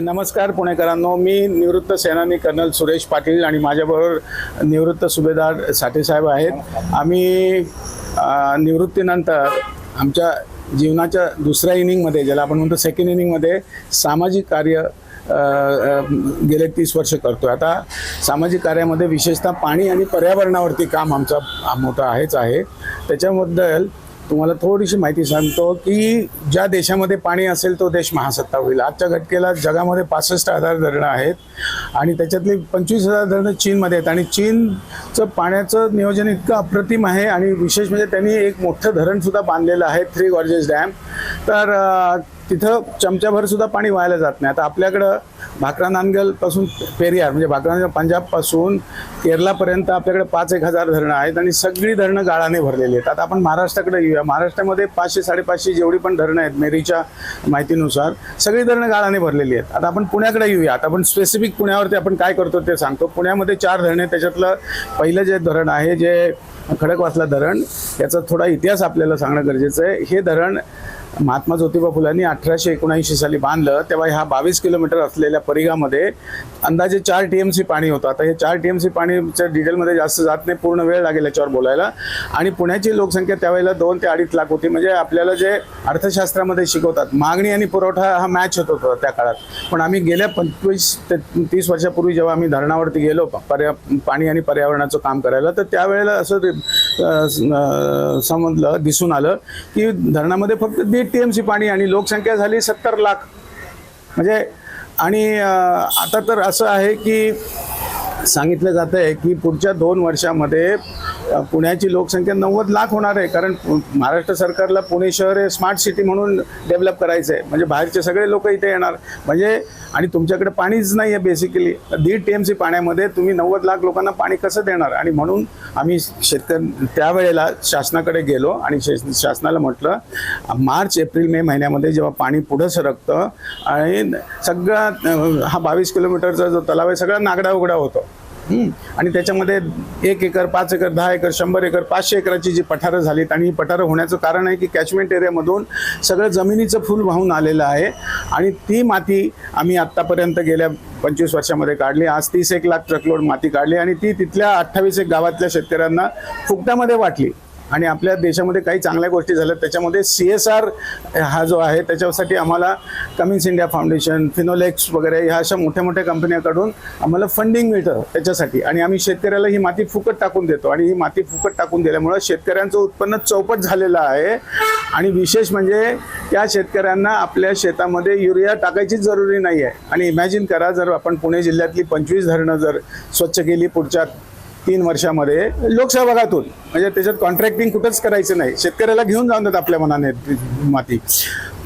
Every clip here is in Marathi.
नमस्कार पुणेकरांनो मी निवृत्त सेनानी कर्नल सुरेश पाटील आणि माझ्याबरोबर निवृत्त सुभेदार साठेसाहेब आहेत. आम्ही निवृत्तीनंतर आमच्या जीवनाच्या दुसऱ्या इनिंगमध्ये ज्याला आपण म्हणतो सेकंड इनिंगमध्ये सामाजिक कार्य गेले तीस वर्ष करतो आता सामाजिक कार्यामध्ये विशेषतः पाणी आणि पर्यावरणावरती काम आमचा मोठं आहेच आहे. त्याच्याबद्दल तुम्हाला थोडीशी माहिती सांगतो की ज्या देशामध्ये पाणी असेल तो देश महासत्ता होईल. आजच्या घटकेला जगामध्ये पासष्ट हजार धरणं आहेत आणि त्याच्यातली पंचवीस हजार धरणं चीनमध्ये आहेत. आणि चीनचं पाण्याचं नियोजन इतकं अप्रतिम आहे आणि विशेष म्हणजे त्यांनी एक मोठं धरणसुद्धा बांधलेलं आहे थ्री गॉर्जेस डॅम तर तिथं चमच्याभर सुद्धा पाणी व्हायला जात नाही. आता आपल्याकडं भाकरा नांदगलपासून पेरियार म्हणजे भाकरा पंजाबपासून केरलापर्यंत आपल्याकडे पाच एक हजार धरणं आहेत आणि सगळी धरणं गाळाने भरलेली आहेत. आता आपण महाराष्ट्राकडे येऊया. महाराष्ट्रामध्ये पाचशे साडेपाचशे जेवढी पण धरणं आहेत मेरीच्या माहितीनुसार सगळी धरणं गाळाने भरलेली आहेत. आता आपण पुण्याकडे येऊया. आता आपण स्पेसिफिक पुण्यावरती आपण काय करतो ते सांगतो. पुण्यामध्ये चार धरणं आहेत. त्याच्यातलं पहिलं जे धरण आहे जे खडकवासला धरण याचा थोडा इतिहास आपल्याला सांगणं गरजेचं आहे. हे धरण महात्मा ज्योतिबा फुलांनी अठराशे एकोणऐंशी साली बांधलं तेव्हा ह्या बावीस किलोमीटर असलेल्या परिघामध्ये अंदाजे चार टी एम सी पाणी होतं. आता हे चार टी एम सी पाणीच्या डिटेलमध्ये जास्त जात नाही पूर्ण वेळ लागेल याच्यावर बोलायला. आणि पुण्याची लोकसंख्या त्यावेळेला दोन ते अडीच लाख होती. म्हणजे आपल्याला जे अर्थशास्त्रामध्ये शिकवतात मागणी आणि पुरवठा हा मॅच होत होता त्या काळात. पण आम्ही गेल्या पंचवीस ते तीस वर्षापूर्वी जेव्हा आम्ही धरणावरती गेलो पर्या पाणी आणि पर्यावरणाचं काम करायला तर त्यावेळेला असं ते, समजलं दिसून आलं की धरणामध्ये फक्त दीड टी एम सी पाणी आणि लोकसंख्या झाली सत्तर लाख. म्हणजे आणि आता तर असं आहे की सांगितलं जातं आहे की पुढच्या दोन वर्षामध्ये पुण्याची लोकसंख्या नव्वद लाख होणार आहे कारण महाराष्ट्र सरकारला पुणे शहर हे स्मार्ट सिटी म्हणून डेव्हलप करायचं आहे. म्हणजे बाहेरचे सगळे लोक इथे येणार. म्हणजे आणि तुमच्याकडे पाणीच नाही आहे बेसिकली दीड टी एम सी पाण्यामध्ये तुम्ही नव्वद लाख लोकांना पाणी कसं देणार? आणि म्हणून आम्ही शेतकरी त्यावेळेला शासनाकडे गेलो आणि शे शासनाला म्हटलं मार्च एप्रिल मे महिन्यामध्ये जेव्हा पाणी पुढं सरकतं आणि सगळा हा बावीस किलोमीटरचा जो तलाव आहे सगळा नागडा उघडा होतो. आणि त्याच्यामध्ये एक एकर पाच एकर दहा एकर शंभर एकर पाचशे एकराची जी पठारं झालीत आणि ही पठारं होण्याचं कारण आहे की कॅचमेंट एरियामधून सगळं जमिनीचं फुल वाहून आलेलं आहे आणि ती माती आम्ही आत्तापर्यंत गेल्या पंचवीस वर्षामध्ये काढली. आज तीस एक लाख ट्रकलोड माती काढली आणि ती तिथल्या अठ्ठावीस एक गावातल्या शेतकऱ्यांना फुकटामध्ये वाटली. आणि आपल्या देशामध्ये काही चांगल्या गोष्टी झाल्या त्याच्यामध्ये सी एस आर हा जो आहे त्याच्यासाठी आम्हाला कमिन्स इंडिया फाउंडेशन फिनोलेक्स वगैरे ह्या अशा मोठ्या मोठ्या कंपन्याकडून आम्हाला फंडिंग मिळतं त्याच्यासाठी. आणि आम्ही शेतकऱ्याला ही माती फुकट टाकून देतो. आणि ही माती फुकट टाकून दिल्यामुळं शेतकऱ्यांचं उत्पन्न चौपट झालेलं आहे. आणि विशेष म्हणजे त्या शेतकऱ्यांना आपल्या शेतामध्ये युरिया टाकायचीच जरुरी नाही आहे आणि इमॅजिन करा जर आपण पुणे जिल्ह्यातली पंचवीस धरणं जर स्वच्छ केली पुढच्या तीन वर्षामध्ये लोकसहभागातून. म्हणजे त्याच्यात कॉन्ट्रॅक्टिंग कुठंच करायचं नाही. शेतकऱ्याला घेऊन जाऊन देत आपल्या मनाने माती.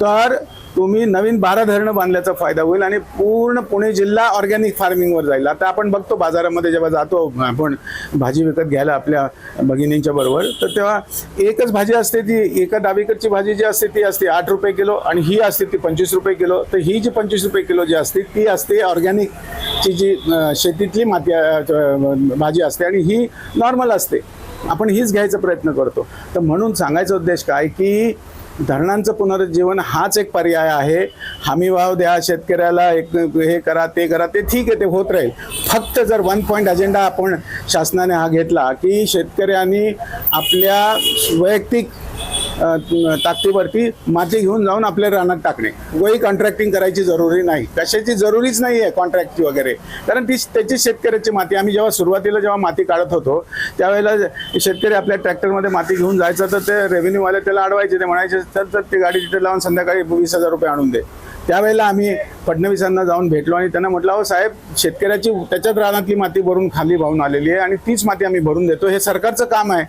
तर तुम्ही नवीन बारा धरणं बांधल्याचा फायदा होईल आणि पूर्ण पुणे जिल्हा ऑर्गॅनिक फार्मिंगवर जाईल. आता आपण बघतो बाजारामध्ये जेव्हा जातो आपण भाजी विकत घ्यायला आपल्या भगिनींच्या बरोबर तर तेव्हा एकच भाजी असते ती एका डावीकडची भाजी जी असते ती असते आठ रुपये किलो आणि ही असते ती पंचवीस रुपये किलो. तर ही जी पंचवीस रुपये किलो जी असते ती असते ऑर्गॅनिकची जी शेतीतली माती भाजी असते आणि ही नॉर्मल असते. आपण हीच घ्यायचा प्रयत्न करतो. तर म्हणून सांगायचा उद्देश काय की धरणांचं पुनरुज्जीवन हाच एक पर्याय आहे. हमी भाव द्या शेतकऱ्याला एक हे करा ते करा ते ठीक आहे ते होत राहील. फक्त जर वन पॉईंट अजेंडा आपण शासनाने हा घेतला की शेतकऱ्यांनी आपल्या वैयक्तिक ताकदीवरती माती घेऊन जाऊन आपल्या रानात टाकणे. वही कॉन्ट्रॅक्टिंग करायची जरुरी नाही. कशाची जरुरीच नाही आहे कॉन्ट्रॅक्टची वगैरे. कारण ती त्याची शेतकऱ्याची माती. आम्ही जेव्हा सुरुवातीला जेव्हा माती काढत होतो त्यावेळेला शेतकरी आपल्या ट्रॅक्टरमध्ये माती घेऊन जायचं तर ते रेव्हेन्यूवाले त्याला अडवायचे. ते म्हणायचे तर तर ती गाडी तिथे लावून संध्याकाळी वीस हजार रुपये आणून दे. त्यावेळेला आम्ही फडणवीसांना जाऊन भेटलो आणि त्यांना म्हटलं अहो साहेब शेतकऱ्याची त्याच्यात रानातली माती भरून खाली वाहून आलेली आहे आणि तीच माती आम्ही भरून देतो. हे सरकारचं काम आहे.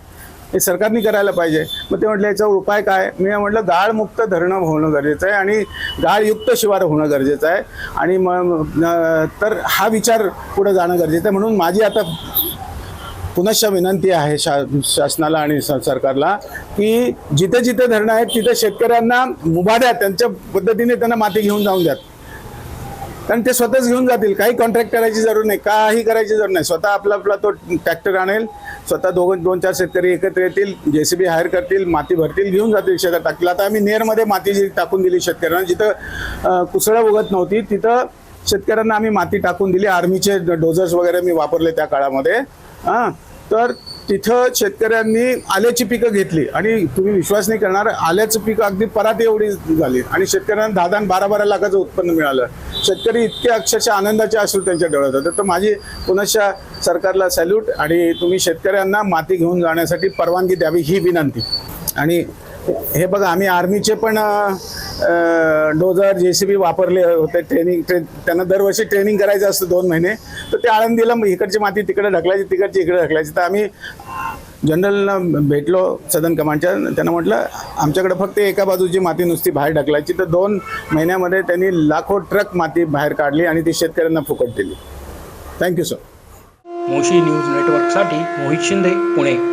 हे सरकारने करायला पाहिजे. मग ते म्हटलं याचा उपाय काय? मी म्हटलं गाळमुक्त धरणं होणं गरजेचं आहे आणि गाळयुक्त शिवार होणं गरजेचं आहे. आणि मग तर हा विचार पुढे जाणं गरजेचं आहे. म्हणून माझी आता पुनश्च विनंती आहे शा शासनाला आणि स- सरकारला की जिथे जिथे धरणं आहेत तिथे शेतकऱ्यांना मुभाड्या त्यांच्या पद्धतीने त्यांना माती घेऊन जाऊन द्यात. कारण ते स्वतःच घेऊन जातील. काही कॉन्ट्रॅक्ट करायची जरूर नाही काही करायची जरूर नाही. स्वतः आपला आपला तो ट्रॅक्टर आणेल स्वतः दोघं दोन चार शेतकरी एकत्र येतील जेसीबी हायर करतील माती भरतील घेऊन जातील शेतात. टाकतील आता आम्ही नेरमध्ये माती जी टाकून दिली शेतकऱ्यांना जिथं कुसळं उगत नव्हती तिथं शेतकऱ्यांना आम्ही माती टाकून दिली. आर्मीचे डोझर्स वगैरे मी वापरले त्या काळामध्ये. हां तर तिथं शेतकऱ्यांनी आल्याची पिकं घेतली. आणि तुम्ही विश्वास नाही करणार आल्याचं पीक अगदी परात एवढी झाली. आणि शेतकऱ्यांना दहा दहा बारा बारा लाखाचं उत्पन्न मिळालं. शेतकरी इतके अक्षरशः आनंदाचे अश्रू त्यांच्या डोळ्यात होते. तर माझी पुनश्च सरकारला सॅल्यूट आणि तुम्ही शेतकऱ्यांना माती घेऊन जाण्यासाठी परवानगी द्यावी ही विनंती. आणि हे बघा आम्ही आर्मीचे पण डोजर जे सी बी वापरले होते ट्रेनिंग ट्रे त्यांना दरवर्षी ट्रेनिंग करायचं असतं दोन महिने. तर ते आळंदीला मग इकडची माती तिकडे ढकलायची तिकडची इकडे ढकलायची. तर आम्ही जनरलला भेटलो सदन कमांडच्या त्यांना म्हटलं आमच्याकडे फक्त एका बाजूची माती नुसती बाहेर ढकलायची. तर दोन महिन्यामध्ये त्यांनी लाखो ट्रक माती बाहेर काढली आणि ती शेतकऱ्यांना फुकट दिली. Thank you sir Moshi news नेटवर्कसाठी मोहित शिंदे पुणे.